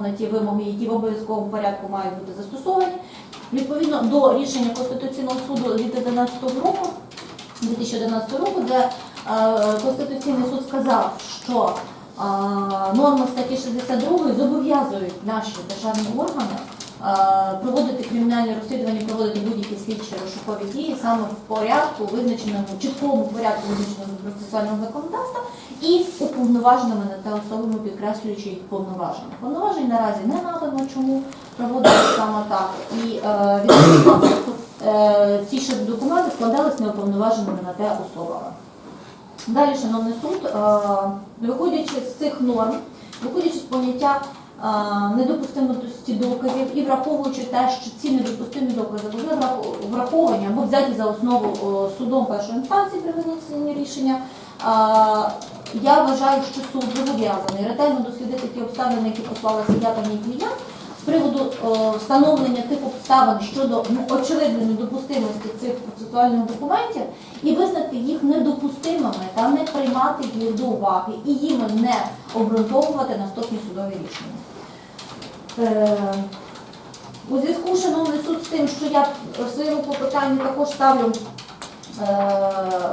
на ті вимоги, які в обов'язковому порядку мають бути застосовані. Відповідно до рішення Конституційного суду від 11 року, 2011 року, де е, Конституційний суд сказав, що е, норми статті 62 зобов'язують наші державні органи проводити кримінальні розслідування, проводити будь-які слідчі розшукові дії саме в порядку, визначеному, чіткому порядку визначеному процесуального законодавства і уповноваженими на те особами, підкреслюючи їх повноваження. Повноважень наразі не надано, чому проводиться саме так. І е, відповідно е, ці ж документи складались неуповноваженими на те особами. Далі, шановний суд, е, виходячи з цих норм, виходячи з поняття е, недопустимості доказів і враховуючи те, що ці недопустимі докази були врах- враховані або взяті за основу е, судом першої інстанції при винесенні рішення, е, я вважаю, що суд зобов'язаний ретельно дослідити ті обставини, які послала суддя та мій клієнт, з приводу е, встановлення тих обставин щодо ну, очевидної недопустимості цих процесуальних документів і визнати їх недопустимими та не приймати їх до уваги і їм не обґрунтовувати наступні судові рішення. Е, у зв'язку, шановний суд, з тим, що я в своєму клопотанні також ставлю е,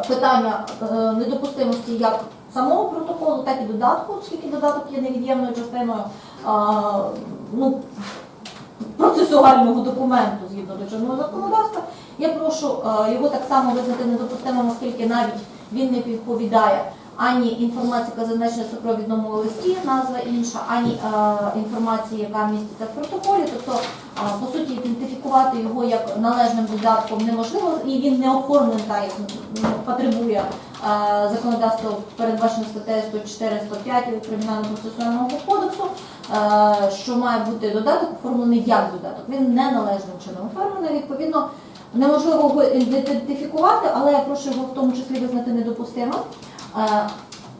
питання е, недопустимості як самого протоколу, так і додатку, оскільки додаток є невід'ємною частиною ну, процесуального документу згідно до чинного законодавства. Я прошу його так само визнати недопустимим, оскільки навіть він не відповідає ані інформації, яка зазначена в супровідному листі, назва інша, ані е, інформації, яка міститься в протоколі. Тобто, е, по суті, ідентифікувати його як належним додатком неможливо, і він не оформлений так, як потребує е, законодавство, передбачено статтею 104 105 Кримінального процесуального кодексу, що має бути додаток оформлений як додаток. Він не належним чином оформлений. Відповідно, неможливо його ідентифікувати, але я прошу його в тому числі визнати недопустимим. Е,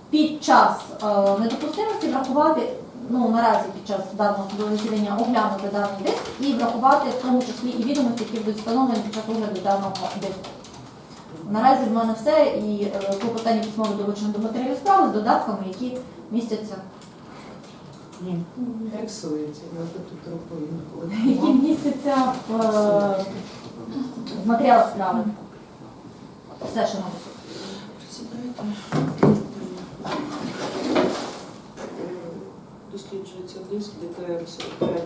Під час е, недопустимості врахувати, ну наразі під час даного судового засідання оглянути даний диск і врахувати в тому числі і відомості, які будуть встановлені під час огляду даного диску. Наразі в мене все і е, клопотання письмово долучено до матеріалів справи з додатками, які містяться, Ні, фіксується, тут рукою які містяться в, в матеріалах справи. Все, шановні суд. Диск ДКР 45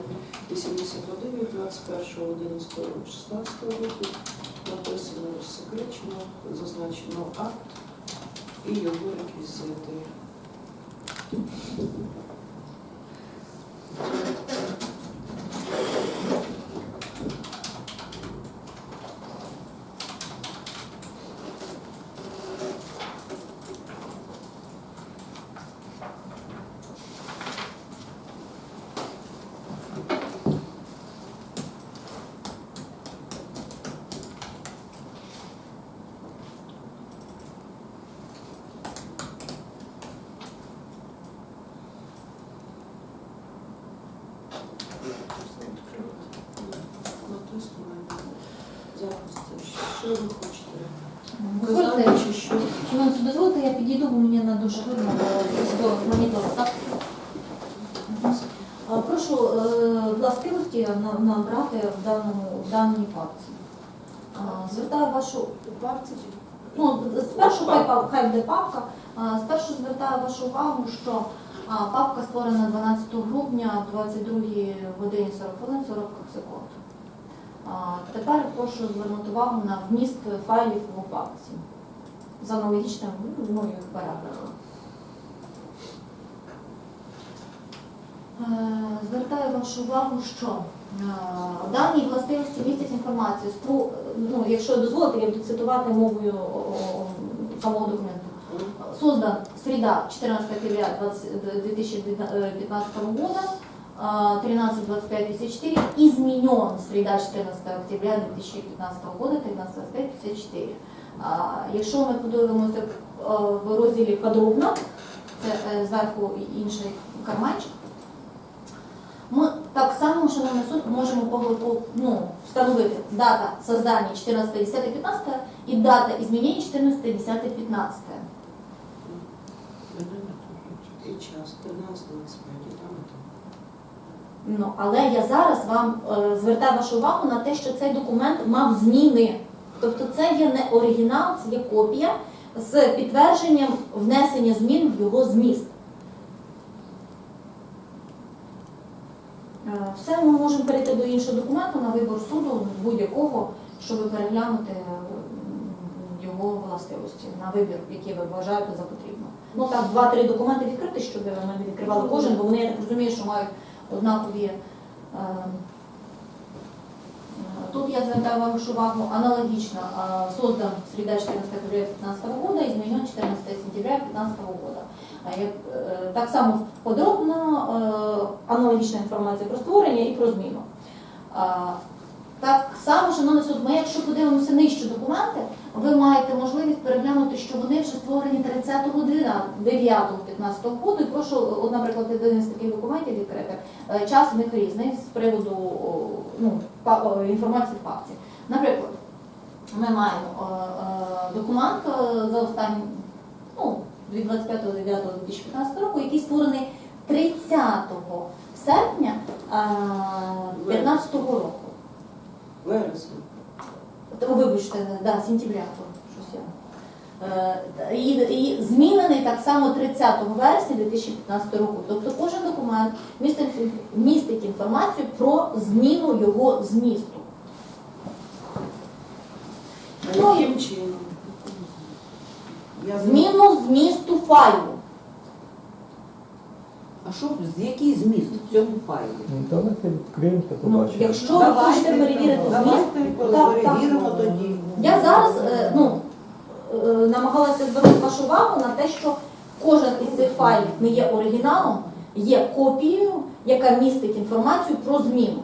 89 21 11 16 року. Написано розсекречено, зазначено акт і його реквізити. Натиснули. Запис. Що ви хочете? Дозвольте, Казати чи що? Шановні дозвольте, я підійду, бо мені не дуже видно до монітору. Так? Прошу е, властивості набрати в даному в даній папці. Звертаю вашу У папці ну спершу хай хай буде папка. Спершу звертаю вашу увагу, що папка створена 12 грудня 22 годині 40 хвилин 40 секунд. Тепер прошу звернути увагу на вміст файлів у папці з аналогічним ну, їх порядком. Е, Звертаю вашу увагу, що е, дані властивості містять інформацію. Стру- Ну, якщо дозволите, я буду цитувати мовою самого документу. Создан среда 14 октября 20 2015 года, 13.25.54, изменен среда 14 октября 2015 года, 13.25.54. Якщо ми подивимося е, в розділі подробно, це е, зверху інший карманчик, ми так само, шановний суд, можемо ну, встановити дата создания 14.10.15 і дата изменения 14.10.15. І час 13.25 і там і там. Ну, але я зараз вам е, звертаю вашу увагу на те, що цей документ мав зміни. Тобто це є не оригінал, це є копія з підтвердженням внесення змін в його зміст. Е, Все, ми можемо перейти до іншого документу на вибор суду будь-якого, щоб переглянути е, його властивості на вибір, який ви вважаєте за потрібно. Ну так, два-три документи відкрити, щоб ми не відкривали кожен, бо вони, я так розумію, що мають однакові. е, е, Тут я звертаю вашу увагу аналогично. э, Создан среда 14 февраля 2015 года, изменен 14 сентября 2015 года. Е, Так само подробно е, аналогічна інформація про створення і про зміну. Так само, шановний суд, ми якщо подивимося нижче документи, ви маєте можливість переглянути, що вони вже створені 30 година 9 15 году. І прошу, от, наприклад, один з таких документів відкрити. Е, Час в них різний з приводу ну, інформації в папці. Наприклад, ми маємо е, е, документ е, за останнім ну, від 25.09.2015 року, який створений 30 серпня 2015 року. Вересня. О, Вибачте, да, сентября, то щось я. Е, І, і змінений так само 30 вересня 2015 року. Тобто кожен документ містить, містить інформацію про зміну його змісту. Яким чином? Зміну змісту файлу. А що, з який зміст в цьому файлі? Ну, Давайте відкриємо та Ну, побачимо. якщо ви хочете перевірити зміст, Давайте так, так. перевіримо тоді. Я зараз е, ну, е, намагалася звернути вашу увагу на те, що кожен із цих файлів не є оригіналом, є копією, яка містить інформацію про зміну.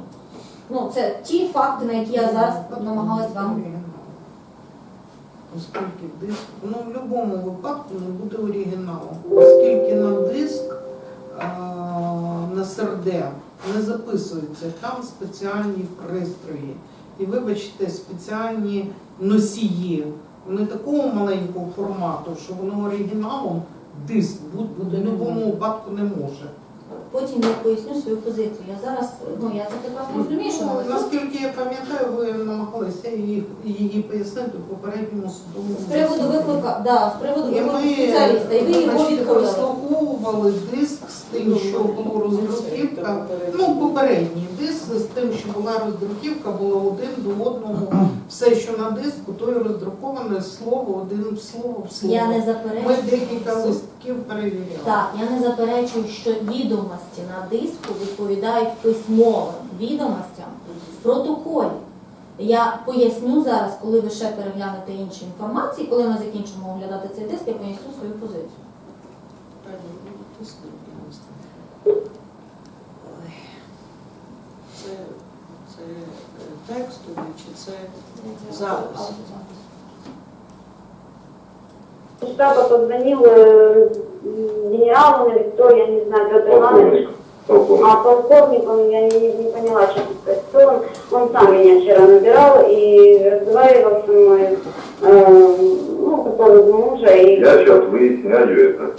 Ну, це ті факти, на які я зараз намагалась вам. Оскільки диск, ну в будь-якому випадку не буде оригіналу, оскільки на диск на СРД не записуються, там спеціальні пристрої. І вибачте, спеціальні носії. Вони такого маленького формату, що воно оригіналом диск бути в будь-якому випадку не може. Потім я поясню свою позицію. Я зараз, ну я це прекрасно розумію, що Ну, на наскільки я пам'ятаю, ви намагалися її, її пояснити в попередньому судовому з приводу виклика, да, з приводу І виклику ми спеціаліста, і ви його значить, відповіли. розраховували диск з тим, що була роздруківка. Ну, попередній диск з тим, що була роздруківка, було один до одного. Все, що на диску, то й роздруковане слово, один в слово в слово. Я не Ми заперечую. декілька листків перевіряли. Так, я не заперечую, що відомості на диску відповідають письмовим відомостям в протоколі. Я поясню зараз, коли ви ще переглянете інші інформації, коли ми закінчимо оглядати цей диск, я поясню свою позицію. Ну. Це, це е, текстові чи це Запис. Штаба позвонил э, генералу или кто, я не знаю, Петр Иванович. Полковник. А полковник, он, я не, не поняла, что сказать. Кто он? Он сам меня вчера набирал и разговаривал со мной э, ну, по поводу мужа. И... Я сейчас выясняю это.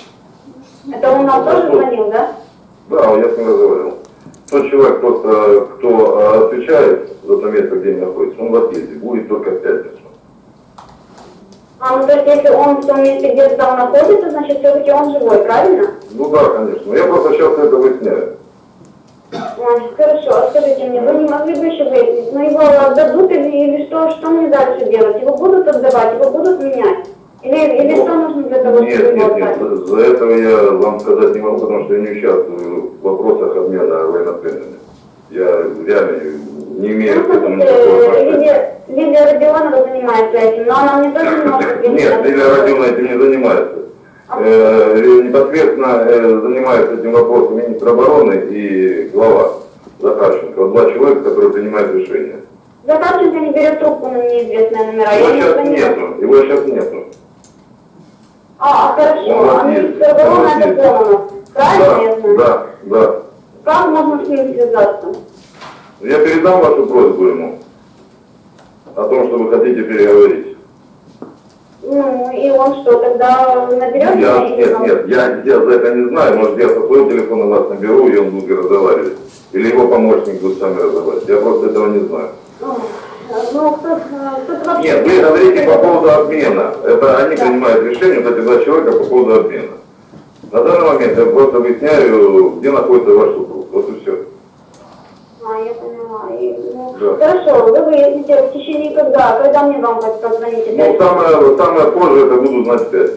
Это он нам тоже звонил, да? Да, я с ним разговаривал. Тот человек, просто, кто а, отвечает за то место, где они находятся, он в отъезде, будет только в пятницу. А, ну то есть если он в том месте, где там находится, значит все-таки он живой, правильно? Ну да, конечно. Но я просто сейчас это выясняю. Ой, хорошо, а скажите мне, вы не могли бы еще выяснить, ну его отдадут или, или что, что мне дальше делать? Его будут отдавать, его будут менять? Или, или что нужно для того, Нет, чтобы его нет, нет, за этого я вам сказать не могу, потому что я не участвую в вопросах обмена военнопленными. Я реально не имею к Ну, этому смотрите, никакого отношения. Лилия, Лилия Родионова занимается этим, но она мне тоже Нет, на Лилия. Родионовна этим не занимается. Э, непосредственно э, занимается этим вопросом министр обороны и глава Захарченко. Вот два человека, которые принимают решения. Захарченко не берет трубку на неизвестные номера. Его Я не сейчас понимаю. нету. Его сейчас нету. А, хорошо, а министр обороны он это. Кононов. Правильно Да, да, да. Как можно с ним связаться? Я передам вашу просьбу ему о том, что вы хотите переговорить. Ну, и он что, тогда наберет Я, меня или нет, как? нет, я, я за это не знаю. Может, я со своего телефона вас наберу, и он будет разговаривать. Или его помощник будет с вами разговаривать. Я просто этого не знаю. Ну, ну, э, тут вообще... Нет, вы говорите по поводу обмена. Это они принимают решение, вот эти два человека по поводу обмена. На данный момент я просто выясняю, где находится ваш супруг. Вот и все. А, я поняла. И, ну, Да. Хорошо, вы выясните в течение когда? Когда мне вам как позвонить? Ну, самое, самое позже это буду знать пять.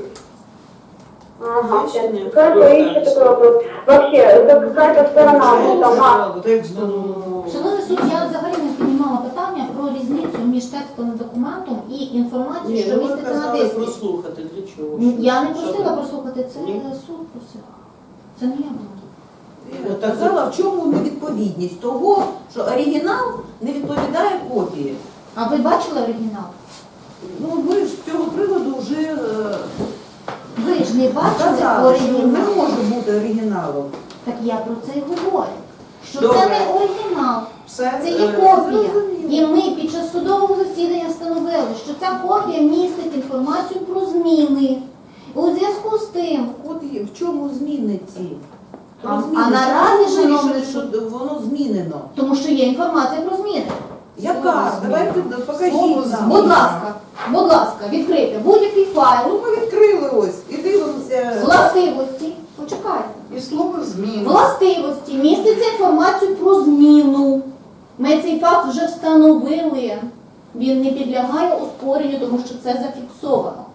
Ага, Женщине. сейчас. Хорошо, и еще такой вопрос. Вообще, это какая-то сторона, ну, там, а, Тексту, ну, Шановний суд, я взагалі не піднімала питання про різницю між текстовим документом і інформацією, Ні, що ну ви міститься на казали диску. прослухати, для чого? Я не Що просила ви? прослухати, це Ні? суд просив. Це не я була. Казала, в чому невідповідність того, що оригінал не відповідає копії. А ви бачили оригінал? Ну, ви ж з цього приводу вже е, Ви ж не бачили сказали, що не оригінал. може бути оригіналом. Так я про це і говорю. Що Добре. це не оригінал, Все, це є е, копія. І ми під час судового засідання встановили, що ця копія містить інформацію про зміни. У зв'язку з тим, От і в чому зміни ці? А- а наразі, вирішили, що воно змінено. тому що є інформація про зміни. Яка? Давайте покажіть нам. Будь ласка, будь ласка, відкрийте будь-який файл, Ну, ми відкрили ось і дивимося. властивості. Почекайте. І слово зміни. Властивості міститься інформацію про зміну. Ми цей факт вже встановили. Він не підлягає оспоренню, тому що це зафіксовано.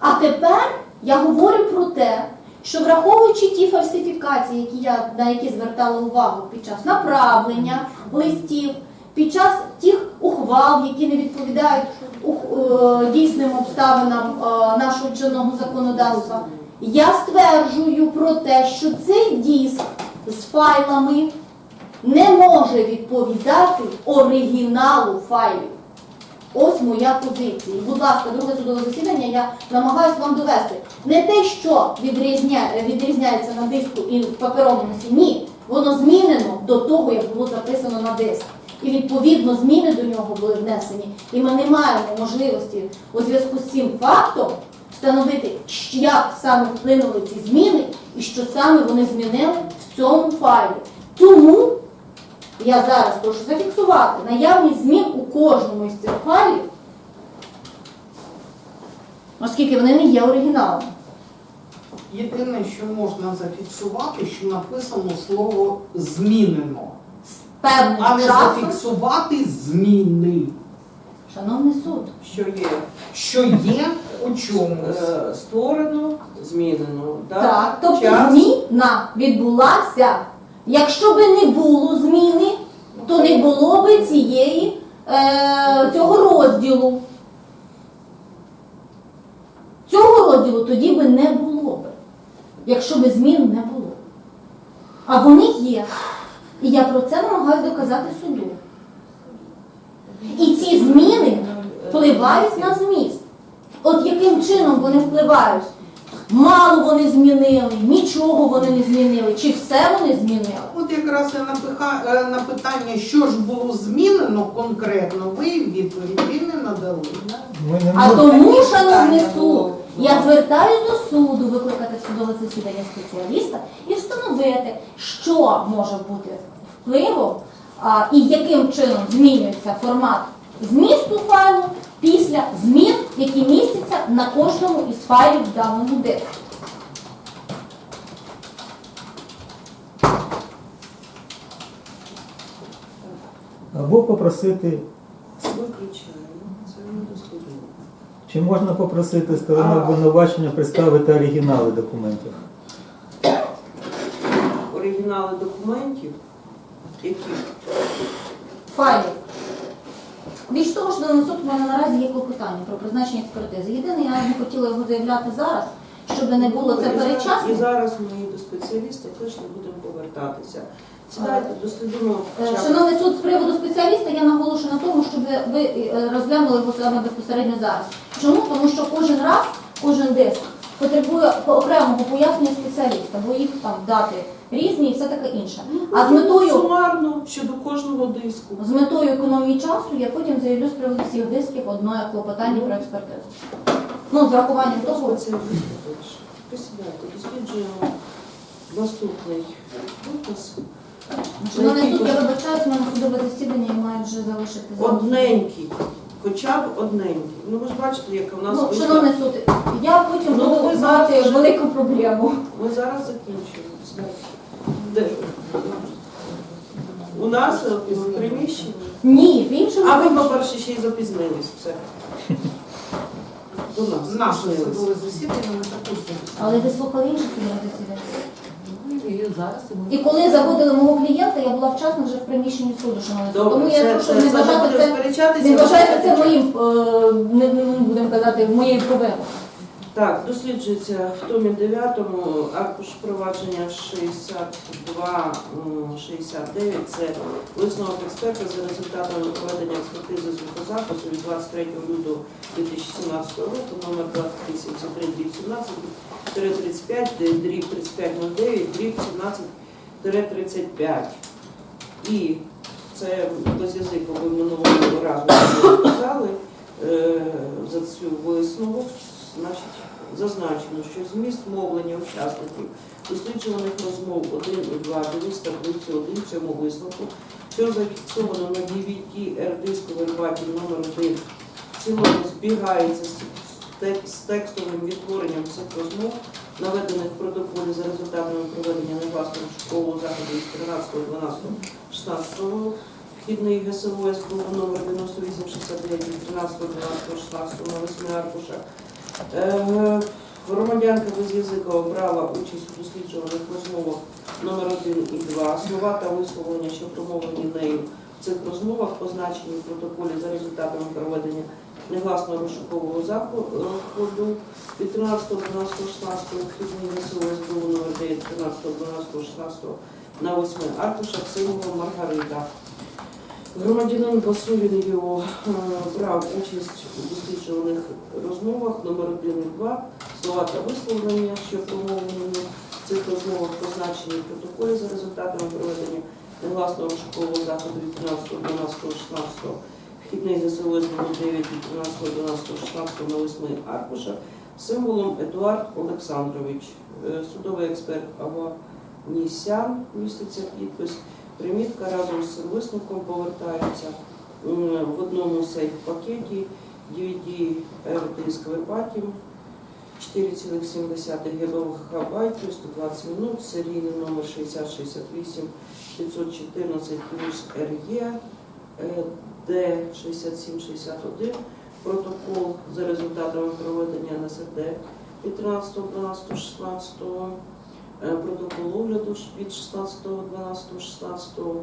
А тепер я говорю про те, що враховуючи ті фальсифікації, які я, на які звертала увагу під час направлення листів, під час тих ухвал, які не відповідають е, дійсним обставинам е, нашого чинного законодавства, я стверджую про те, що цей диск з файлами не може відповідати оригіналу файлів. Ось моя позиція. Будь ласка, друге судове засідання я намагаюся вам довести. Не те, що відрізня- відрізняється на диску і в паперовому носі. Ні, воно змінено до того, як було записано на диск. І відповідно зміни до нього були внесені. І ми не маємо можливості у зв'язку з цим фактом встановити, як саме вплинули ці зміни і що саме вони змінили в цьому файлі. Тому я зараз прошу зафіксувати наявність змін у кожному із цих файлів, оскільки вони не є оригіналом. Єдине, що можна зафіксувати, що написано слово змінено, Певним а не часом, зафіксувати зміни, шановний суд, Що є? що є у чомусь. Е, Створено, змінено. так, тобто Час. зміна відбулася. Якщо би не було зміни, то не було би цієї, е, цього розділу. Цього розділу тоді би не було би, якщо би змін не було. А вони є. І я про це намагаюся доказати суду. І ці зміни впливають на зміст. От яким чином вони впливають? Мало вони змінили, нічого вони не змінили, чи все вони змінили? От якраз і напиха, е, на питання, що ж було змінено конкретно, ви відповіді не надали. Ми не А можемо. тому, шановний суд, я звертаюсь до суду викликати в судове засідання спеціаліста і встановити, що може бути впливом а, і яким чином змінюється формат змісту файлу після змін, які містяться на кожному із файлів в даному диску. Або попросити, чи можна попросити сторону обвинувачення представити оригінали документів. Оригінали документів, які файлів. Більш того, що на суд у мене наразі є клопотання про призначення експертизи. Єдине, я не хотіла його заявляти зараз, щоб не було це І передчасно. І зараз ми до спеціаліста точно будемо повертатися. Сідайте, дослідимо. Е, Шановний суд, з приводу спеціаліста я наголошую на тому, щоб ви е, розглянули його саме безпосередньо зараз. Чому? Тому що кожен раз, кожен диск потребує окремого пояснення спеціаліста, бо їх там дати різні і все таке інше. А з метою сумарно щодо кожного диску. з метою економії часу я потім заявлю з всіх дисків одне клопотання про експертизу. Ну, з врахуванням того, теж. Присідайте, досліджуємо наступний випис. шановний суд, я вибачаюсь, у мене судове засідання і маю вже залишити. Одненький, хоча б одненький. Ну ви ж бачите, яка в нас Ну, вийшла. шановний суд, я потім Ну, ви буду зараз мати вже- велику проблему. Ми зараз закінчуємо. Де? У нас е, в приміщенні. Ні, в іншому А ви, по-перше, ще й запізнились. Все. До нас. Наше запізнились. судове засідання ми також. Але ви слухали інше судове засідання. І зараз І коли заводили мого клієнта, я була вчасно вже в приміщенні суду, шановний суд. Тому я це, прошу це, не це вважати це, сперечатися. не вважайте це моїм, е, не, не будемо казати, моєю проблемою. Так, досліджується в томі 9 аркуш провадження 62-69. Це висновок експерта за результатами проведення експертизи звукозапису від 23 лютого 2017 року, номер 2373 17 35 дріб 3509 дріб 17 35. І це без язику ви минулого разу сказали е, за цю висновок, значить, зазначено, що зміст мовлення учасників досліджуваних розмов 1 і 2 дивись таблицю 1 в цьому висновку, що зафіксовано на DVD R-диску вербаті номер 1 в цілому збігається з з текстовим відтворенням цих розмов, наведених в протоколі за результатами проведення негласного школу заходу від 13.12.16 вхідний ГСО СБУ номер 9869 від 13.12.16 на 8 аркушах. Е, Громадянка без язика брала участь у досліджуваних розмовах номер 1 і 2. Слова та висловлення, що промовлені нею в цих розмовах, позначені в протоколі за результатами проведення негласного розшукового заходу від 13.12.16 вхідний ГСО СБУ номер 9 13.12.16 на 8 аркушах символом Маргарита. Громадянин Басулін його е, брав участь у досліджуваних розмовах номер 1 і 2. Слова та висловлення, що промовлені в цих розмовах позначені в протоколі за результатами проведення негласного шокового заходу від 13.12.16 вхідний ГСО номер 9 від 13.12.16 на 8 аркушах символом Едуард Олександрович, Е, судовий експерт Аванісян, міститься підпис. Примітка разом з висновком повертається в одному сейф пакеті DVD R-диск вербатім 4,7 ГБ 120 минут, серійний номер 6068 514 плюс РЕ Д6761, протокол за результатами проведення НСРД від 13.12.16, е, протокол огляду від 16.12.16,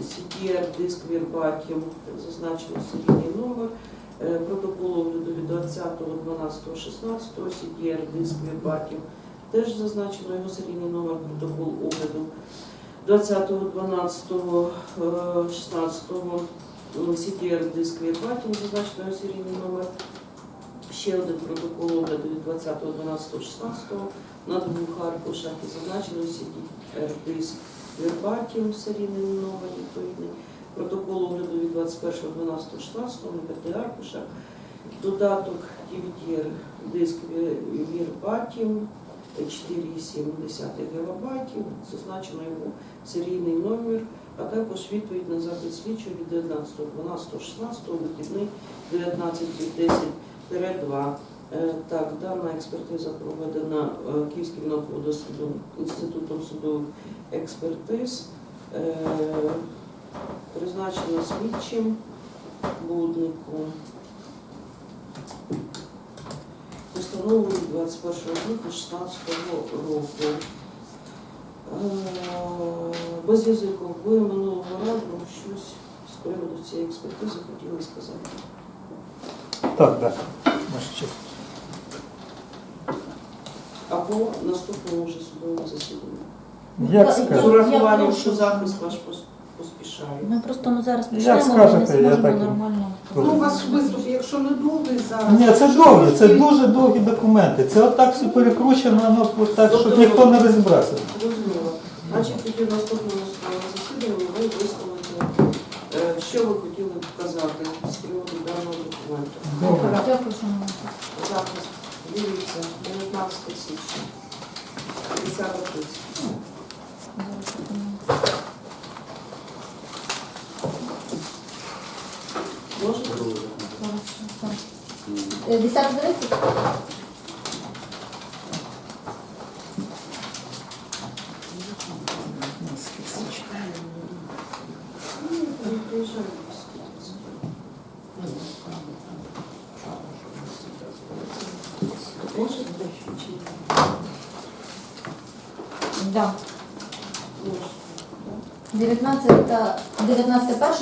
CDR, диск Вірбатім, зазначено серійний номер, Е, протокол огляду від 20.12.16, CDR, диск Вірбатім, теж зазначено його серійний номер, протокол огляду. 20.12.16, CDR, диск Вірбатім, зазначено його серійний номер, ще один протокол огляду від 20.12.16 надано в Харкову шахті зазначено всі РТС е, Вербатів серійний номер відповідний. Протокол огляду від 21.12.16 на п'яти аркушах. Додаток DVD диск Вірбатів 4,7 ГБ, зазначено його серійний номер, а також відповідь на запит слідчого від 19.12.16 вихідний 19.10. Е, так, дана експертиза проведена е, Київським науково-дослідним інститутом судових експертиз. Е, призначена слідчим будником. Установлені 21 липня 2016 року. Без язику, бо минулого разу щось з приводу цієї експертизи хотіли сказати. Так, так. Або наступному вже судовому засіданні. Як Я- З скажете? урахуванням, що захист ваш пос- поспішаю. Ми просто ну, зараз почнемо, ми скажете, не я зможемо так і- нормально. Ну, у вас виступ, якщо не довгий зараз. Ні, це довгі, це дуже довгі документи. Це отак все перекручено, воно так, щоб ніхто не розібрався. Зрозуміло. Значить, тоді в Дякую, шановні. Запис дивіться 19 січня. 50 тисяч. Можна? 10 10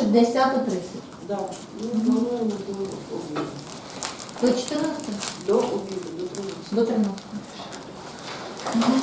19 перше, 10 30. Да. Ми до обіду. До 14? До обіду, до 13. До 13. Мгм,